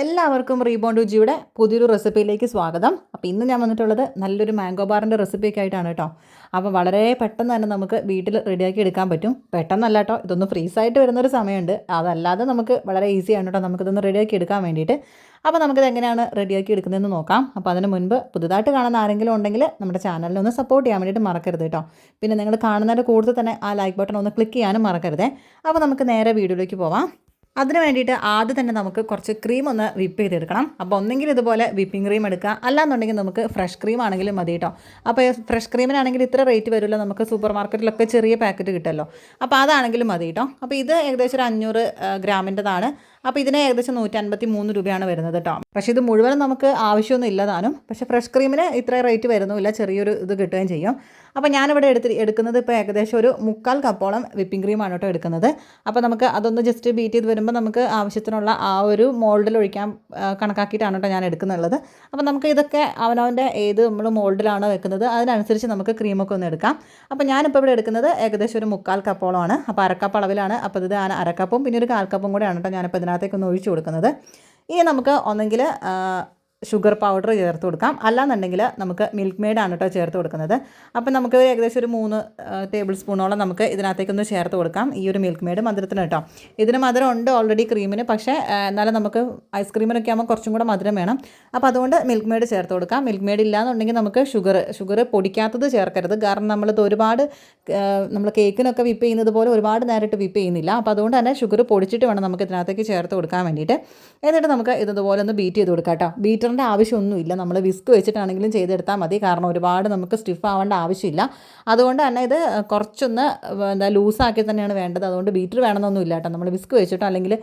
എല്ലാവർക്കും റീബോണ്ട് ഉജിയുടെ പുതിയൊരു റെസിപ്പിയിലേക്ക് സ്വാഗതം. അപ്പോൾ ഇന്ന് ഞാൻ വന്നിട്ടുള്ളത് നല്ലൊരു മാംഗോ ബാറിന്റെ റെസിപ്പിയൊക്കെ ആയിട്ടാണ് കേട്ടോ അപ്പോൾ വളരെ പെട്ടെന്ന് തന്നെ നമുക്ക് വീട്ടിൽ റെഡിയാക്കി എടുക്കാൻ പറ്റും. പെട്ടെന്നല്ല കേട്ടോ ഇതൊന്ന് ഫ്രീസായിട്ട് വരുന്നൊരു സമയമുണ്ട്. അതല്ലാതെ നമുക്ക് വളരെ ഈസിയാണ് കേട്ടോ നമുക്കിതൊന്ന് റെഡിയാക്കി എടുക്കാൻ വേണ്ടിയിട്ട്. അപ്പോൾ നമുക്കിത് എങ്ങനെയാണ് റെഡിയാക്കി എടുക്കുന്നതെന്ന് നോക്കാം. അപ്പോൾ അതിന് മുൻപ് പുതുതായിട്ട് കാണുന്ന ആരെങ്കിലും ഉണ്ടെങ്കിൽ നമ്മുടെ ചാനലിനെ ഒന്ന് സപ്പോർട്ട് ചെയ്യാൻ വേണ്ടിയിട്ട് മറക്കരുത് കേട്ടോ പിന്നെ നിങ്ങൾ കാണുന്നതിന്റെ കൂടുതൽ തന്നെ ആ ലൈക്ക് ബട്ടൺ ഒന്ന് ക്ലിക്ക് ചെയ്യാനും മറക്കരുതേ. അപ്പോൾ നമുക്ക് നേരെ വീഡിയോയിലേക്ക് പോവാം. അതിന് വേണ്ടിയിട്ട് ആദ്യം തന്നെ നമുക്ക് കുറച്ച് ക്രീം ഒന്ന് വിപ്പ് ചെയ്തെടുക്കണം. അപ്പോൾ ഒന്നെങ്കിൽ ഇതുപോലെ വിപ്പിംഗ് ക്രീം എടുക്കുക. അല്ലാന്നുണ്ടെങ്കിൽ നമുക്ക് ഫ്രഷ് ക്രീം ആണെങ്കിലും മതി കേട്ടോ അപ്പോൾ ഫ്രഷ് ക്രീമിനാണെങ്കിൽ ഇത്ര റേറ്റ് വരുമല്ലോ നമുക്ക് സൂപ്പർ മാർക്കറ്റിലൊക്കെ ചെറിയ പാക്കറ്റ് കിട്ടുമല്ലോ അപ്പോൾ അതാണെങ്കിലും മതി കേട്ടോ അപ്പോൾ ഇത് ഏകദേശം ഒരു അഞ്ഞൂറ് ഗ്രാമിന്റെതാണ്. അപ്പോൾ ഇതിന് ഏകദേശം നൂറ്റി അൻപത്തി മൂന്ന് രൂപയാണ് വരുന്നത് കേട്ടോ പക്ഷേ ഇത് മുഴുവനും നമുക്ക് ആവശ്യമൊന്നും ഇല്ലതാനും പക്ഷേ ഫ്രഷ് ക്രീമിന് ഇത്ര റേറ്റ് വരുന്നുമില്ല. ചെറിയൊരു ഇത് കിട്ടുകയും ചെയ്യും. അപ്പോൾ ഞാനിവിടെ എടുത്ത് എടുക്കുന്നത് ഇപ്പോൾ ഏകദേശം ഒരു മുക്കാൽ കപ്പോളം വിപ്പിംഗ് ക്രീമാണ് കേട്ടോ എടുക്കുന്നത്. അപ്പോൾ നമുക്ക് അതൊന്ന് ജസ്റ്റ് ബീറ്റ് ചെയ്ത് വരുമ്പോൾ നമുക്ക് ആവശ്യത്തിനുള്ള ആ ഒരു മോൾഡിൽ ഒഴിക്കാൻ കണക്കാക്കിയിട്ടാണ് കേട്ടോ ഞാൻ എടുക്കുന്നുള്ളത്. അപ്പോൾ നമുക്ക് ഇതൊക്കെ അവനവന്റെ ഏത് നമ്മൾ മോൾഡിലാണ് വെക്കുന്നത് അതിനനുസരിച്ച് നമുക്ക് ക്രീമൊക്കെ ഒന്ന് എടുക്കാം. അപ്പോൾ ഞാനിപ്പോൾ ഇവിടെ എടുക്കുന്നത് ഏകദേശം ഒരു മുക്കാൽ കപ്പോളമാണ്. അപ്പോൾ അരക്കപ്പ് അളവിലാണ്. അപ്പോൾ ഇത് ഞാൻ അരക്കപ്പും പിന്നെ ഒരു കാൽ കപ്പും കൂടെയാണ് കേട്ടോ ഞാനിപ്പോൾ ഇതിനകത്തേക്കൊന്ന് ഒഴിച്ചു കൊടുക്കുന്നത്. ഇനി നമുക്ക് ഒന്നെങ്കിൽ ഷുഗർ പൗഡർ ചേർത്ത് കൊടുക്കാം. അല്ലാന്നുണ്ടെങ്കിൽ നമുക്ക് മിൽക്ക് മെയ്ഡാണ് കേട്ടോ ചേർത്ത് കൊടുക്കുന്നത്. അപ്പം നമുക്ക് ഏകദേശം ഒരു മൂന്ന് ടേബിൾ സ്പൂണോളം നമുക്ക് ഇതിനകത്തേക്കൊന്ന് ചേർത്ത് കൊടുക്കാം. ഈ ഒരു മിൽക്ക് മെയ്ഡ് മധുരത്തിന് കേട്ടോ ഇതിന് മധുരം ഉണ്ട് ഓൾറെഡി ക്രീമിന് പക്ഷേ എന്നാലും നമുക്ക് ഐസ്ക്രീമിനൊക്കെ ആകുമ്പോൾ കുറച്ചും കൂടെ മധുരം വേണം. അപ്പോൾ അതുകൊണ്ട് മിൽക്ക് മെയ്ഡ് ചേർത്ത് കൊടുക്കാം. മിൽക്ക് മെയ്ഡ് ഇല്ലാന്നുണ്ടെങ്കിൽ നമുക്ക് ഷുഗർ ഷുഗർ പൊടിക്കാത്തത് ചേർക്കരുത്. കാരണം നമ്മളിത് ഒരുപാട് നമ്മൾ കേക്കിനൊക്കെ വിപ്പ് ചെയ്യുന്നത് പോലെ ഒരുപാട് നേരിട്ട് വിപ്പ് ചെയ്യുന്നില്ല. അപ്പോൾ അതുകൊണ്ട് തന്നെ ഷുഗർ പൊടിച്ചിട്ട് വേണം നമുക്ക് ഇതിനകത്തേക്ക് ചേർത്ത് കൊടുക്കാൻ വേണ്ടിയിട്ട്. എന്നിട്ട് നമുക്ക് ഇതുപോലെ ഒന്ന് ബീറ്റ് ചെയ്ത് കൊടുക്കാം കേട്ടോ ബീറ്ററിന്റെ ആവശ്യമൊന്നുമില്ല. നമ്മൾ വിസ്ക് വെച്ചിട്ടാണെങ്കിലും ചെയ്തെടുത്താൽ മതി. കാരണം ഒരുപാട് നമുക്ക് സ്റ്റിഫ് ആവേണ്ട ആവശ്യമില്ല. അതുകൊണ്ട് തന്നെ ഇത് കുറച്ചൊന്ന് എന്താ ലൂസാക്കി തന്നെയാണ് വേണ്ടത്. അതുകൊണ്ട് ബീറ്റർ വേണമെന്നൊന്നും ഇല്ല കേട്ടോ. നമ്മൾ വിസ്ക് വെച്ചിട്ടോ അല്ലെങ്കിൽ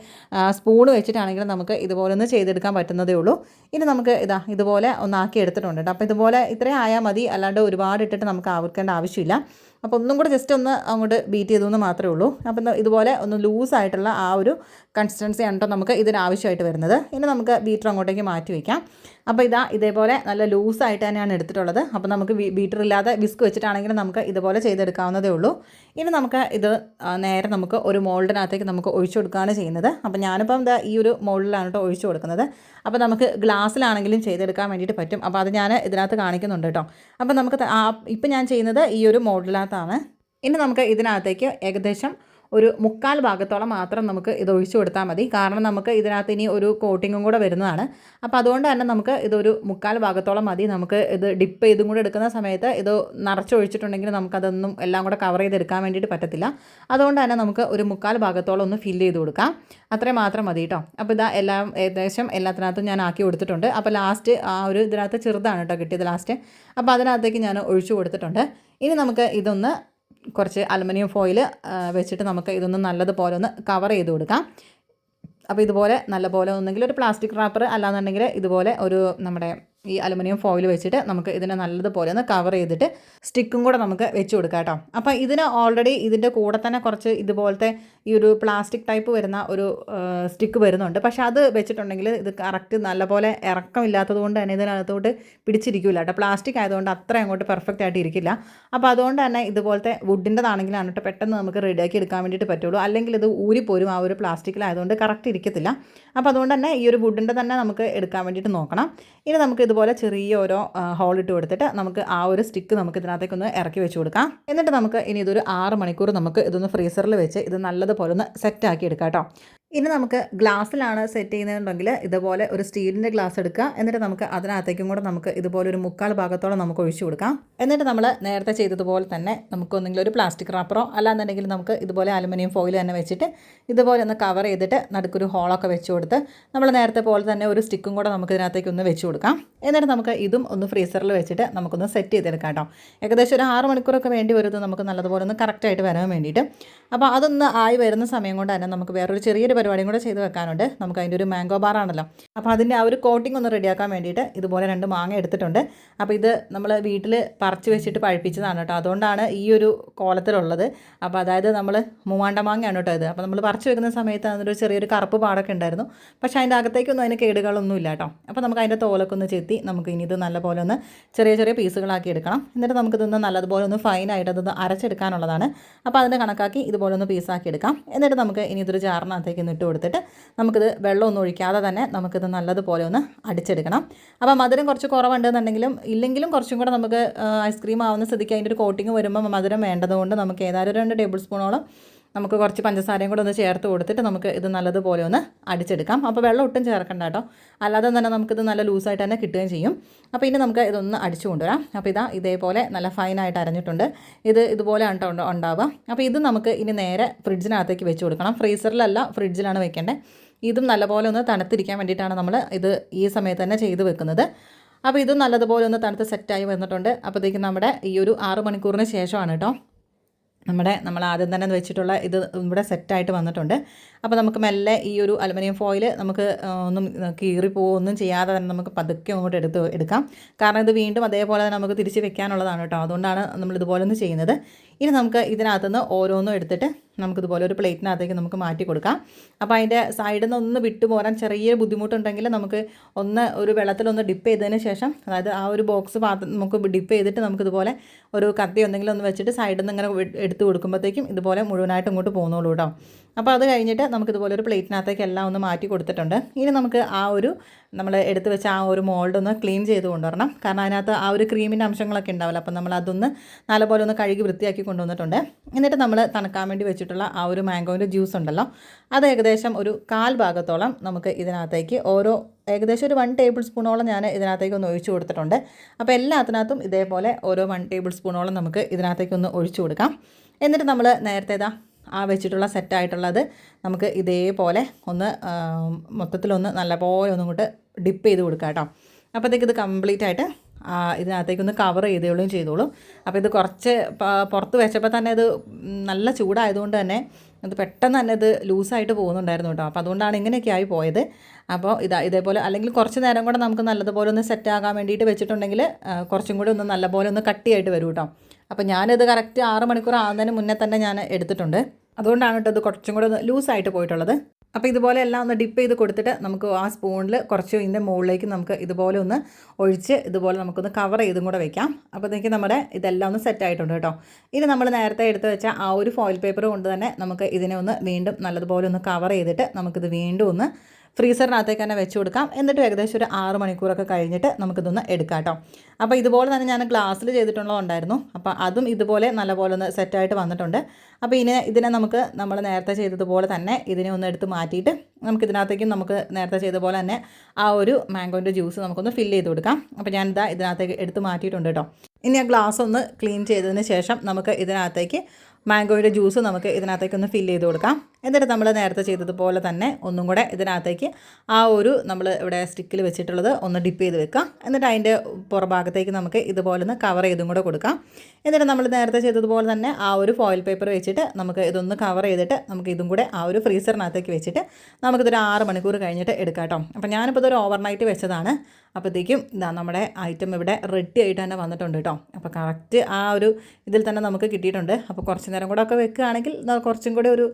സ്പൂൺ വെച്ചിട്ടാണെങ്കിലും നമുക്ക് ഇതുപോലെ ഒന്ന് ചെയ്തെടുക്കാൻ പറ്റുന്നതേ ഉള്ളൂ. ഇനി നമുക്ക് ഇതാ ഇതുപോലെ ഒന്നാക്കി എടുത്തിട്ടുണ്ട് കേട്ടോ. അപ്പോൾ ഇതുപോലെ ഇത്രയും ആയാൽ മതി. അല്ലാണ്ട് ഒരുപാട് ഇട്ടിട്ട് നമുക്ക് ആവർക്കേണ്ട ആവശ്യമില്ല. അപ്പോൾ ഒന്നും കൂടെ ജസ്റ്റ് ഒന്ന് അങ്ങോട്ട് ബീറ്റ് ചെയ്തെന്ന് മാത്രമേ ഉള്ളൂ. അപ്പം ഇതുപോലെ ഒന്ന് ലൂസായിട്ടുള്ള ആ ഒരു കൺസിസ്റ്റൻസി ആണ് നമുക്ക് ഇതിനാവശ്യമായിട്ട് വരുന്നത്. ഇനി നമുക്ക് ബീറ്റർ അങ്ങോട്ടേക്ക് മാറ്റി വയ്ക്കാം അപ്പോൾ ഇതാ ഇതേപോലെ നല്ല ലൂസായിട്ട് തന്നെയാണ് എടുത്തിട്ടുള്ളത്. അപ്പോൾ നമുക്ക് ബീറ്റർ ഇല്ലാതെ വിസ്ക് വെച്ചിട്ടാണെങ്കിലും നമുക്ക് ഇതുപോലെ ചെയ്തെടുക്കാവുന്നതേ ഉള്ളൂ. ഇനി നമുക്ക് ഇത് നേരെ നമുക്ക് ഒരു മോൾഡിനകത്തേക്ക് നമുക്ക് ഒഴിച്ചു കൊടുക്കുകയാണ് ചെയ്യുന്നത്. അപ്പോൾ ഞാനിപ്പം ഇതാ ഈ ഒരു മോൾഡിലാണ് കേട്ടോ ഒഴിച്ചു കൊടുക്കുന്നത്. അപ്പോൾ നമുക്ക് ഗ്ലാസ്സിലാണെങ്കിലും ചെയ്തെടുക്കാൻ വേണ്ടിയിട്ട് പറ്റും. അപ്പോൾ അത് ഞാൻ ഇതിനകത്ത് കാണിക്കുന്നുണ്ട് കേട്ടോ അപ്പോൾ നമുക്ക് ഇപ്പം ഞാൻ ചെയ്യുന്നത് ഈ ഒരു മോഡലിനകത്താണ് ഇനി നമുക്ക് ഇതിനകത്തേക്ക് ഏകദേശം ഒരു മുക്കാൽ ഭാഗത്തോളം മാത്രം നമുക്ക് ഇത് ഒഴിച്ചു കൊടുത്താൽ മതി. കാരണം നമുക്ക് ഇതിനകത്ത് ഇനി ഒരു കോട്ടിങ്ങും കൂടെ വരുന്നതാണ്. അപ്പോൾ അതുകൊണ്ട് തന്നെ നമുക്ക് ഇതൊരു മുക്കാൽ ഭാഗത്തോളം മതി. നമുക്ക് ഇത് ഡിപ്പ് ചെയ്തും കൂടെ എടുക്കുന്ന സമയത്ത് ഇത് നിറച്ചൊഴിച്ചിട്ടുണ്ടെങ്കിൽ നമുക്കതൊന്നും എല്ലാം കൂടെ കവർ ചെയ്തെടുക്കാൻ വേണ്ടിയിട്ട് പറ്റത്തില്ല. അതുകൊണ്ട് തന്നെ നമുക്ക് ഒരു മുക്കാൽ ഭാഗത്തോളം ഒന്ന് ഫില്ല് ചെയ്ത് കൊടുക്കാം. അത്രയും മാത്രം മതി കേട്ടോ അപ്പോൾ ഇതാ എല്ലാം ഏകദേശം എല്ലാത്തിനകത്തും ഞാൻ ആക്കി കൊടുത്തിട്ടുണ്ട്. അപ്പോൾ ലാസ്റ്റ് ആ ഒരു ഇതിനകത്ത് ചെറുതാണ് കേട്ടോ കിട്ടിയത് ലാസ്റ്റ് അപ്പോൾ അതിനകത്തേക്ക് ഞാൻ ഒഴിച്ചു കൊടുത്തിട്ടുണ്ട്. ഇനി നമുക്ക് ഇതൊന്ന് കുറച്ച് അലുമിനിയം ഫോയിൽ വെച്ചിട്ട് നമുക്ക് ഇതൊന്ന് നല്ലതുപോലെ ഒന്ന് കവർ ചെയ്ത് കൊടുക്കാം. അപ്പോൾ ഇതുപോലെ നല്ലപോലെ ഒന്നെങ്കിൽ ഒരു പ്ലാസ്റ്റിക് റാപ്പർ അല്ലാന്നുണ്ടെങ്കിൽ ഇതുപോലെ ഒരു നമ്മുടെ ഈ അലുമിനിയം ഫോയിൽ വെച്ചിട്ട് നമുക്ക് ഇതിനെ നല്ലതുപോലെ ഒന്ന് കവർ ചെയ്തിട്ട് സ്റ്റിക്കും കൂടെ നമുക്ക് വെച്ച് കൊടുക്കാം കേട്ടോ. അപ്പോൾ ഇതിന് ഓൾറെഡി ഇതിന്റെ കൂടെ തന്നെ കുറച്ച് ഇതുപോലത്തെ ഈ ഒരു പ്ലാസ്റ്റിക് ടൈപ്പ് വരുന്ന ഒരു സ്റ്റിക്ക് വരുന്നുണ്ട്. പക്ഷേ അത് വെച്ചിട്ടുണ്ടെങ്കിൽ ഇത് കറക്റ്റ് നല്ലപോലെ ഇറക്കമില്ലാത്തത് കൊണ്ട് തന്നെ ഇതിനകത്തോട്ട് പിടിച്ചിരിക്കില്ല കേട്ടോ. പ്ലാസ്റ്റിക് ആയതുകൊണ്ട് അത്ര അങ്ങോട്ട് പെർഫെക്റ്റ് ആയിട്ട് ഇരിക്കില്ല. അപ്പോൾ അതുകൊണ്ട് തന്നെ ഇതുപോലത്തെ വുഡിന്റെതാണെങ്കിലാണ് കേട്ടോ പെട്ടെന്ന് നമുക്ക് റെഡിയാക്കി എടുക്കാൻ വേണ്ടിയിട്ട് പറ്റുള്ളൂ. അല്ലെങ്കിൽ ഇത് ഊരിപ്പോരും ആ ഒരു പ്ലാസ്റ്റിക്കിലായതുകൊണ്ട് കറക്റ്റ് ഇരിക്കത്തില്ല. അപ്പോൾ അതുകൊണ്ട് തന്നെ ഈ ഒരു വുഡിന്റെ തന്നെ നമുക്ക് എടുക്കാൻ വേണ്ടിയിട്ട് നോക്കണം. ഇനി നമുക്ക് ഇതുപോലെ ചെറിയ ഓരോ ഹോൾ ഇട്ട് കൊടുത്തിട്ട് നമുക്ക് ആ ഒരു സ്റ്റിക്ക് നമുക്ക് ഇതിനകത്തേക്കൊന്ന് ഇറക്കി വെച്ച് കൊടുക്കാം. എന്നിട്ട് നമുക്ക് ഇനി ഇതൊരു ആറ് മണിക്കൂർ നമുക്ക് ഇതൊന്ന് ഫ്രീസറിൽ വെച്ച് ഇത് നല്ലതുപോലെ ഒന്ന് സെറ്റാക്കി എടുക്കാം കേട്ടോ ഇനി നമുക്ക് ഗ്ലാസ്സിലാണ് സെറ്റ് ചെയ്യുന്നതെന്നുണ്ടെങ്കിൽ ഇതുപോലെ ഒരു സ്റ്റീലിന്റെ ഗ്ലാസ് എടുക്കുക. എന്നിട്ട് നമുക്ക് അതിനകത്തേക്കും കൂടെ നമുക്ക് ഇതുപോലെ ഒരു മുക്കാൽ ഭാഗത്തോളം നമുക്ക് ഒഴിച്ചു കൊടുക്കാം. എന്നിട്ട് നമ്മൾ നേരത്തെ ചെയ്തതുപോലെ തന്നെ നമുക്ക് ഒന്നെങ്കിലും ഒരു പ്ലാസ്റ്റിക് റാപ്പറോ അല്ലാന്നുണ്ടെങ്കിൽ നമുക്ക് ഇതുപോലെ അലുമിനിയം ഫോയിൽ തന്നെ വെച്ചിട്ട് ഇതുപോലെ ഒന്ന് കവർ ചെയ്തിട്ട് നടുക്കൊരു ഹോളൊക്കെ വെച്ച് കൊടുത്ത് നമ്മൾ നേരത്തെ പോലെ തന്നെ ഒരു സ്റ്റിക്കും കൂടെ നമുക്ക് ഇതിനകത്തേക്ക് ഒന്ന് വെച്ച് കൊടുക്കാം. എന്നിട്ട് നമുക്ക് ഇതും ഒന്ന് ഫ്രീസറിൽ വെച്ചിട്ട് നമുക്കൊന്ന് സെറ്റ് ചെയ്തെടുക്കാം കേട്ടോ. ഏകദേശം ഒരു ആറ് മണിക്കൂറൊക്കെ വേണ്ടി വരുന്നത് നമുക്ക് നല്ലതുപോലെ ഒന്ന് കറക്റ്റായിട്ട് വരാൻ വേണ്ടിയിട്ട്. അപ്പോൾ അതൊന്ന് ആയി വരുന്ന സമയം കൊണ്ട് തന്നെ നമുക്ക് വേറൊരു ചെറിയൊരു പരിപാടിയും കൂടെ ചെയ്ത് വെക്കാനുണ്ട്. നമുക്ക് അതിന്റെ ഒരു മാംഗോ ബാറാണല്ലോ അപ്പോൾ അതിന്റെ ആ ഒരു കോട്ടിംഗ് ഒന്ന് റെഡിയാക്കാൻ വേണ്ടിയിട്ട് ഇതുപോലെ രണ്ട് മാങ്ങ എടുത്തിട്ടുണ്ട്. അപ്പോൾ ഇത് നമ്മൾ വീട്ടിൽ പറിച്ച് വെച്ചിട്ട് പഴുപ്പിച്ചതാണ് കേട്ടോ. അതുകൊണ്ടാണ് ഈ ഒരു കോലത്തിലുള്ളത്. അപ്പോൾ അതായത് നമ്മൾ മൂവാണ്ട മാങ്ങയാണ് കേട്ടോ ഇത്. അപ്പോൾ നമ്മൾ പറിച്ച് വെക്കുന്ന സമയത്ത് ഒരു ചെറിയൊരു കറുപ്പ് പാടൊക്കെ ഉണ്ടായിരുന്നു. പക്ഷേ അതിന്റെ അകത്തേക്കൊന്നും അതിന് കേടുകളൊന്നും ഇല്ല കേട്ടോ. അപ്പോൾ നമുക്ക് അതിന്റെ തോലൊക്കെ ഒന്ന് ചെത്തി നമുക്ക് ഇനി ഇത് നല്ലപോലെ ഒന്ന് ചെറിയ ചെറിയ പീസുകളാക്കി എടുക്കണം. എന്നിട്ട് നമുക്കിതൊന്ന് നല്ലതുപോലെ ഒന്ന് ഫൈനായിട്ട് അതൊന്ന് അരച്ചെടുക്കാനുള്ളതാണ്. അപ്പോൾ അതിന്റെ കണക്കാക്കി ഇതുപോലെ ഒന്ന് പീസാക്കി എടുക്കാം. എന്നിട്ട് നമുക്ക് ഇനി ഇതൊരു ജാറിനകത്തേക്ക് ഒന്ന് ഇട്ട് കൊടുത്തിട്ട് നമുക്കിത് വെള്ളമൊന്നും ഒഴിക്കാതെ തന്നെ നമുക്കിത് നല്ലതുപോലെ ഒന്ന് അടിച്ചെടുക്കണം. അപ്പോൾ മധുരം കുറച്ച് കുറവുണ്ടെന്നുണ്ടെങ്കിലും ഇല്ലെങ്കിലും കുറച്ചും കൂടെ നമുക്ക് ഐസ്ക്രീം ആവുന്ന സ്ഥിതിക്ക് അതിന്റെ ഒരു കോട്ടിങ് വരുമ്പോൾ മധുരം വേണ്ടതുകൊണ്ട് നമുക്ക് ഏതായാലും രണ്ട് ടേബിൾ സ്പൂണോളം നമുക്ക് കുറച്ച് പഞ്ചസാരയും കൂടെ ഒന്ന് ചേർത്ത് കൊടുത്തിട്ട് നമുക്ക് ഇത് നല്ലതുപോലെ ഒന്ന് അടിച്ചെടുക്കാം. അപ്പോൾ വെള്ളം ഒട്ടും ചേർക്കണ്ട കേട്ടോ. അല്ലാതെ തന്നെ നമുക്കിത് നല്ല ലൂസായിട്ട് തന്നെ കിട്ടുകയും ചെയ്യും. അപ്പോൾ ഇനി നമുക്ക് ഇതൊന്ന് അടിച്ചു കൊണ്ടുവരാം. അപ്പോൾ ഇതാ ഇതേപോലെ നല്ല ഫൈനായിട്ട് അരഞ്ഞിട്ടുണ്ട്. ഇത് ഇതുപോലെ ആണ് ഉണ്ടാവുക. അപ്പോൾ ഇത് നമുക്ക് ഇനി നേരെ ഫ്രിഡ്ജിനകത്തേക്ക് വെച്ച് കൊടുക്കണം. ഫ്രീസറിലല്ല ഫ്രിഡ്ജിലാണ് വെക്കേണ്ടത് ഇതും നല്ലപോലെ ഒന്ന് തണുത്തിരിക്കാൻ വേണ്ടിയിട്ടാണ് നമ്മൾ ഇത് ഈ സമയത്ത് തന്നെ ചെയ്ത് വെക്കുന്നത്. അപ്പോൾ ഇതും നല്ലതുപോലെ ഒന്ന് തണുത്ത് സെറ്റായി വന്നിട്ടുണ്ട്. അപ്പോഴത്തേക്കും നമ്മുടെ ഈ ഒരു ആറ് മണിക്കൂറിന് ശേഷമാണ് കേട്ടോ. നമ്മുടെ നമ്മൾ ആദ്യം തന്നെ വെച്ചിട്ടുള്ള ഇത് ഇവിടെ സെറ്റായിട്ട് വന്നിട്ടുണ്ട്. അപ്പോൾ നമുക്ക് മെല്ലെ ഈ ഒരു അലുമിനിയം ഫോയിൽ നമുക്ക് ഒന്നും കീറിപ്പോവൊന്നും ചെയ്യാതെ തന്നെ നമുക്ക് പതുക്കെ അങ്ങോട്ട് എടുത്ത് എടുക്കാം. കാരണം ഇത് വീണ്ടും അതേപോലെ തന്നെ നമുക്ക് തിരിച്ച് വെക്കാനുള്ളതാണ് കേട്ടോ. അതുകൊണ്ടാണ് നമ്മൾ ഇതുപോലെ ഒന്ന് ചെയ്യുന്നത്. ഇനി നമുക്ക് ഇതിനകത്തുനിന്ന് ഓരോന്നും എടുത്തിട്ട് നമുക്കിതുപോലെ ഒരു പ്ലേറ്റിനകത്തേക്ക് നമുക്ക് മാറ്റി കൊടുക്കാം. അപ്പോൾ അതിന്റെ സൈഡിൽ നിന്ന് ഒന്ന് വിട്ടു പോരാൻ ചെറിയ ബുദ്ധിമുട്ടുണ്ടെങ്കിൽ നമുക്ക് ഒന്ന് ഒരു വെള്ളത്തിലൊന്ന് ഡിപ്പ് ചെയ്തതിന് ശേഷം അതായത് ആ ഒരു ബോക്സ് പാത്രം നമുക്ക് ഡിപ്പ് ചെയ്തിട്ട് നമുക്കിതുപോലെ ഒരു കത്തി എന്തെങ്കിലും ഒന്ന് വെച്ചിട്ട് സൈഡിൽ നിന്ന് ഇങ്ങനെ എടുത്ത് കൊടുക്കുമ്പോഴത്തേക്കും ഇതുപോലെ മുഴുവനായിട്ട് ഇങ്ങോട്ട് പോകുന്നുള്ളൂ കേട്ടോ. അപ്പോൾ അത് കഴിഞ്ഞിട്ട് നമുക്കിതുപോലെ ഒരു പ്ലേറ്റിനകത്തേക്ക് എല്ലാം ഒന്ന് മാറ്റി കൊടുത്തിട്ടുണ്ട്. ഇനി നമുക്ക് ആ ഒരു നമ്മൾ എടുത്ത് വെച്ച ആ ഒരു മോൾഡ് ഒന്ന് ക്ലീൻ ചെയ്ത് കൊണ്ടുവരണം. കാരണം അതിനകത്ത് ആ ഒരു ക്രീമിന്റെ അംശങ്ങളൊക്കെ ഉണ്ടാവില്ല. അപ്പോൾ നമ്മൾ അതൊന്ന് നല്ലപോലെ ഒന്ന് കഴുകി വൃത്തിയാക്കി കൊണ്ടുവന്നിട്ടുണ്ട്. എന്നിട്ട് നമ്മൾ തണുക്കാൻ വേണ്ടി വെച്ചിട്ടുള്ള ആ ഒരു മാംഗോന്റെ ജ്യൂസ് ഉണ്ടല്ലോ. അത് ഏകദേശം ഒരു കാൽ ഭാഗത്തോളം നമുക്ക് ഇതിനകത്തേക്ക് ഓരോ ഏകദേശം ഒരു വൺ ടേബിൾ സ്പൂണോളം ഞാൻ ഇതിനകത്തേക്ക് ഒന്ന് ഒഴിച്ചു കൊടുത്തിട്ടുണ്ട്. അപ്പോൾ എല്ലാത്തിനകത്തും ഇതേപോലെ ഓരോ വൺ ടേബിൾ സ്പൂണോളം നമുക്ക് ഇതിനകത്തേക്ക് ഒന്ന് ഒഴിച്ചു കൊടുക്കാം. എന്നിട്ട് നമ്മൾ നേരത്തെ ഇതാ ആ വെച്ചിട്ടുള്ള സെറ്റായിട്ടുള്ളത് നമുക്ക് ഇതേപോലെ ഒന്ന് മൊത്തത്തിലൊന്ന് നല്ലപോലെ ഒന്നും കൂട്ട് ഡിപ്പ് ചെയ്ത് കൊടുക്കാം കേട്ടോ. അപ്പോഴത്തേക്ക് ഇത് കംപ്ലീറ്റ് ആയിട്ട് ഇതിനകത്തേക്കൊന്ന് കവർ ചെയ്തോളും ചെയ്തോളും. അപ്പോൾ ഇത് കുറച്ച് പുറത്ത് വെച്ചപ്പോൾ തന്നെ ഇത് നല്ല ചൂടായതുകൊണ്ട് തന്നെ അത് പെട്ടെന്ന് തന്നെ ഇത് ലൂസായിട്ട് പോകുന്നുണ്ടായിരുന്നു കേട്ടോ. അപ്പോൾ അതുകൊണ്ടാണ് ഇങ്ങനെയൊക്കെ ആയി പോയത്. അപ്പോൾ ഇതാ ഇതേപോലെ അല്ലെങ്കിൽ കുറച്ച് നേരം കൂടെ നമുക്ക് നല്ലതുപോലെ ഒന്ന് സെറ്റ് ആകാൻ വേണ്ടിയിട്ട് വെച്ചിട്ടുണ്ടെങ്കിൽ കുറച്ചും കൂടി ഒന്ന് നല്ലപോലെ ഒന്ന് കട്ടിയായിട്ട് വരും കേട്ടോ. അപ്പോൾ ഞാനിത് കറക്റ്റ് ആറ് മണിക്കൂർ ആകുന്നതിന് മുന്നേ തന്നെ ഞാൻ എടുത്തിട്ടുണ്ട്. അതുകൊണ്ടാണ് കേട്ടോ ഇത് കുറച്ചും കൂടെ ഒന്ന് ലൂസായിട്ട് പോയിട്ടുള്ളത്. അപ്പോൾ ഇതുപോലെ എല്ലാം ഒന്ന് ഡിപ്പ് ചെയ്ത് കൊടുത്തിട്ട് നമുക്ക് ആ സ്പൂണിൽ കുറച്ച് ഇതിന്റെ മുകളിലേക്ക് നമുക്ക് ഇതുപോലെ ഒന്ന് ഒഴിച്ച് ഇതുപോലെ നമുക്കൊന്ന് കവർ ചെയ്തും കൂടെ വെക്കാം. അപ്പോഴത്തേക്ക് നമ്മുടെ ഇതെല്ലാം ഒന്ന് സെറ്റ് ആയിട്ടുണ്ട് കേട്ടോ. ഇനി നമ്മൾ നേരത്തെ എടുത്ത് വെച്ച ആ ഒരു ഫോയിൽ പേപ്പർ കൊണ്ട് തന്നെ നമുക്ക് ഇതിനെ ഒന്ന് വീണ്ടും നല്ലതുപോലെ ഒന്ന് കവർ ചെയ്തിട്ട് നമുക്കിത് വീണ്ടും ഒന്ന് ഫ്രീസറിനകത്തേക്ക് തന്നെ വെച്ച് കൊടുക്കാം. എന്നിട്ട് ഏകദേശം ഒരു ആറ് മണിക്കൂറൊക്കെ കഴിഞ്ഞിട്ട് നമുക്കിതൊന്ന് എടുക്കാം കേട്ടോ. അപ്പോൾ ഇതുപോലെ തന്നെ ഞാൻ ഗ്ലാസ്സിൽ ചെയ്തിട്ടുള്ളതുണ്ടായിരുന്നു അപ്പോൾ അതും ഇതുപോലെ നല്ലപോലെ ഒന്ന് സെറ്റായിട്ട് വന്നിട്ടുണ്ട്. അപ്പോൾ ഇനി ഇതിനെ നമുക്ക് നമ്മൾ നേരത്തെ ചെയ്തതുപോലെ തന്നെ ഇതിനെ ഒന്ന് എടുത്ത് മാറ്റിയിട്ട് നമുക്ക് ഇതിനകത്തേക്കും നമുക്ക് നേരത്തെ ചെയ്ത പോലെ തന്നെ ആ ഒരു മാംഗോന്റെ ജ്യൂസ് നമുക്കൊന്ന് ഫില്ല് ചെയ്ത് കൊടുക്കാം. അപ്പോൾ ഞാനിതാ ഇതിനകത്തേക്ക് എടുത്ത് മാറ്റിയിട്ടുണ്ട് കേട്ടോ. ഇനി ആ ഗ്ലാസ് ഒന്ന് ക്ലീൻ ചെയ്തതിന് ശേഷം നമുക്ക് ഇതിനകത്തേക്ക് മാംഗോയുടെ ജ്യൂസ് നമുക്ക് ഇതിനകത്തേക്ക് ഒന്ന് ഫില്ല് ചെയ്ത് കൊടുക്കാം. എന്നിട്ട് നമ്മൾ നേരത്തെ ചെയ്തതുപോലെ തന്നെ ഒന്നും കൂടെ ഇതിനകത്തേക്ക് ആ ഒരു നമ്മൾ ഇവിടെ സ്റ്റിക്കിൽ വെച്ചിട്ടുള്ളത് ഒന്ന് ഡിപ്പ് ചെയ്ത് വെക്കാം. എന്നിട്ട് അതിന്റെ പുറഭാഗത്തേക്ക് നമുക്ക് ഇതുപോലെ ഒന്ന് കവർ ചെയ്തും കൂടെ കൊടുക്കാം. എന്നിട്ട് നമ്മൾ നേരത്തെ ചെയ്തതുപോലെ തന്നെ ആ ഒരു ഫോയിൽ പേപ്പർ വെച്ചിട്ട് നമുക്ക് ഇതൊന്ന് കവർ ചെയ്തിട്ട് നമുക്ക് ഇതും കൂടെ ആ ഒരു ഫ്രീസറിനകത്തേക്ക് വെച്ചിട്ട് നമുക്കിതൊരു ആറ് മണിക്കൂർ കഴിഞ്ഞിട്ട് എടുക്കാം കേട്ടോ. അപ്പോൾ ഞാനിപ്പോൾ ഇതൊരു ഓവർനൈറ്റ് വെച്ചതാണ്. അപ്പോഴത്തേക്കും ഇതാ നമ്മുടെ ഐറ്റം ഇവിടെ റെഡി ആയിട്ട് തന്നെ വന്നിട്ടുണ്ട് കേട്ടോ. അപ്പോൾ കറക്റ്റ് ആ ഒരു ഇതിൽ തന്നെ നമുക്ക് കിട്ടിയിട്ടുണ്ട്. അപ്പോൾ കുറച്ച് നേരം കൂടെ ഒക്കെ വെക്കുകയാണെങ്കിൽ കുറച്ചും കൂടി ഒരു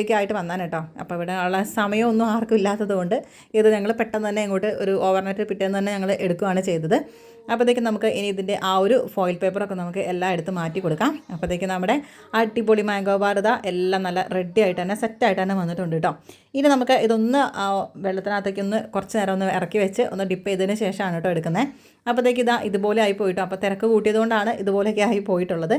കട്ടിയൊക്കെ ആയിട്ട് വന്നാൻ കേട്ടോ. അപ്പോൾ ഇവിടെ ഉള്ള സമയമൊന്നും ആർക്കും ഇല്ലാത്തതുകൊണ്ട് ഇത് ഞങ്ങൾ പെട്ടെന്ന് തന്നെ ഇങ്ങോട്ട് ഒരു ഓവർനൈറ്റ് പിറ്റേന്ന് തന്നെ ഞങ്ങൾ എടുക്കുകയാണ് ചെയ്തത്. അപ്പോഴത്തേക്കും നമുക്ക് ഇനി ഇതിന്റെ ആ ഒരു ഫോയിൽ പേപ്പറൊക്കെ നമുക്ക് എല്ലാം എടുത്ത് മാറ്റി കൊടുക്കാം. അപ്പോഴത്തേക്കും നമ്മുടെ അടിപൊളി മാംഗോ ബാർദ എല്ലാം നല്ല റെഡി ആയിട്ട് തന്നെ സെറ്റായിട്ട് തന്നെ വന്നിട്ടുണ്ട് കേട്ടോ ഇനി നമുക്ക് ഇതൊന്ന് വെള്ളത്തിനകത്തേക്ക് ഒന്ന് കുറച്ച് നേരം ഒന്ന് ഇറക്കി വെച്ച് ഒന്ന് ഡിപ്പ് ചെയ്തതിന് ശേഷമാണ് കേട്ടോ എടുക്കുന്നത്. അപ്പോഴത്തേക്ക് ഇതാ ഇതുപോലെ ആയി പോയിട്ടോ. അപ്പോൾ തിരക്ക് കൂട്ടിയതുകൊണ്ടാണ് ഇതുപോലെയൊക്കെ ആയി പോയിട്ടുള്ളത്.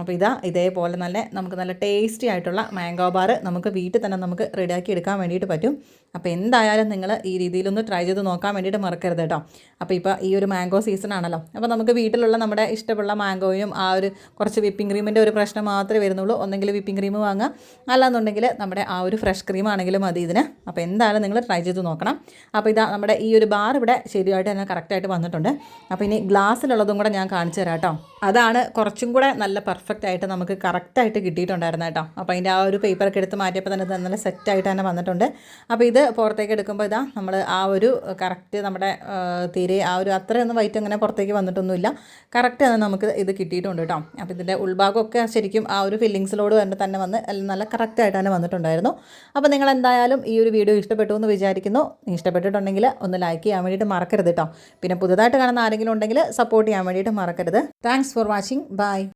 അപ്പോൾ ഇതാ ഇതേപോലെ നല്ല നമുക്ക് നല്ല ടേസ്റ്റി ആയിട്ടുള്ള മാംഗോ ബാർ നമുക്ക് വീട്ടിൽ തന്നെ നമുക്ക് റെഡിയാക്കി എടുക്കാൻ വേണ്ടിയിട്ട് പറ്റും. അപ്പോൾ എന്തായാലും നിങ്ങൾ ഈ രീതിയിലൊന്ന് ട്രൈ ചെയ്ത് നോക്കാൻ വേണ്ടിയിട്ട് മറക്കരുത് കേട്ടോ അപ്പോൾ ഇപ്പോൾ ഈ ഒരു മാംഗോ സീസൺ ആണല്ലോ. അപ്പോൾ നമുക്ക് വീട്ടിലുള്ള നമ്മുടെ ഇഷ്ടമുള്ള മാംഗോയും ആ ഒരു കുറച്ച് വിപ്പിംഗ് ക്രീമിന്റെ ഒരു പ്രശ്നം മാത്രമേ വരുന്നുള്ളൂ. ഒന്നെങ്കിൽ വിപ്പിംഗ് ക്രീം വാങ്ങുക. അല്ലാന്നുണ്ടെങ്കിൽ നമ്മുടെ ആ ഒരു ഫ്രഷ് ക്രീം ആണെങ്കിലും മതി ഇതിന്. അപ്പോൾ എന്തായാലും നിങ്ങൾ ട്രൈ ചെയ്ത് നോക്കണം. അപ്പോൾ ഇതാ നമ്മുടെ ഈ ഒരു ബാർ ഇവിടെ ശരിയായിട്ട് തന്നെ കറക്റ്റായിട്ട് വന്നിട്ടുണ്ട്. അപ്പോൾ ഇനി ഗ്ലാസ്സിലുള്ളതും കൂടെ ഞാൻ കാണിച്ചു തരാം കേട്ടോ. അതാണ് കുറച്ചും കൂടെ നല്ല പെർഫെക്റ്റ് ആയിട്ട് നമുക്ക് കറക്റ്റായിട്ട് കിട്ടിയിട്ടുണ്ടായിരുന്നു കേട്ടോ. അപ്പോൾ അതിന്റെ ആ ഒരു പേപ്പറൊക്കെ എടുത്ത് മാറ്റിയപ്പോൾ തന്നെ നല്ല സെറ്റായിട്ട് തന്നെ വന്നിട്ടുണ്ട്. അപ്പോൾ ഇത് പുറത്തേക്ക് എടുക്കുമ്പോൾ ഇതാ നമ്മൾ ആ ഒരു കറക്റ്റ് നമ്മുടെ തീരെ ആ ഒരു അത്രയൊന്നും വൈറ്റ് പുറത്തേക്ക് വന്നിട്ടൊന്നുമില്ല. കറക്റ്റ് തന്നെ നമുക്ക് ഇത് കിട്ടിയിട്ടുണ്ട് കേട്ടോ. അപ്പോൾ ഇതിന്റെ ഉൾഭാഗമൊക്കെ ശരിക്കും ആ ഒരു ഫില്ലിങ്സിലോട് തന്നെ തന്നെ വന്ന് നല്ല കറക്റ്റായിട്ട് തന്നെ വന്നിട്ടുണ്ടായിരുന്നു. അപ്പോൾ നിങ്ങൾ എന്തായാലും ഈ ഒരു വീഡിയോ ഇഷ്ടപ്പെട്ടു എന്ന് വിചാരിക്കുന്നു. ഇഷ്ടപ്പെട്ടിട്ടുണ്ടെങ്കിൽ ഒന്ന് ലൈക്ക് ചെയ്യാൻ വേണ്ടിയിട്ട് മറക്കരുത് കേട്ടോ. പിന്നെ പുതുതായിട്ട് കാണുന്ന ആരെങ്കിലും ഉണ്ടെങ്കിൽ സപ്പോർട്ട് ചെയ്യാൻ വേണ്ടിയിട്ട് മറക്കരുത്. Thanks for watching bye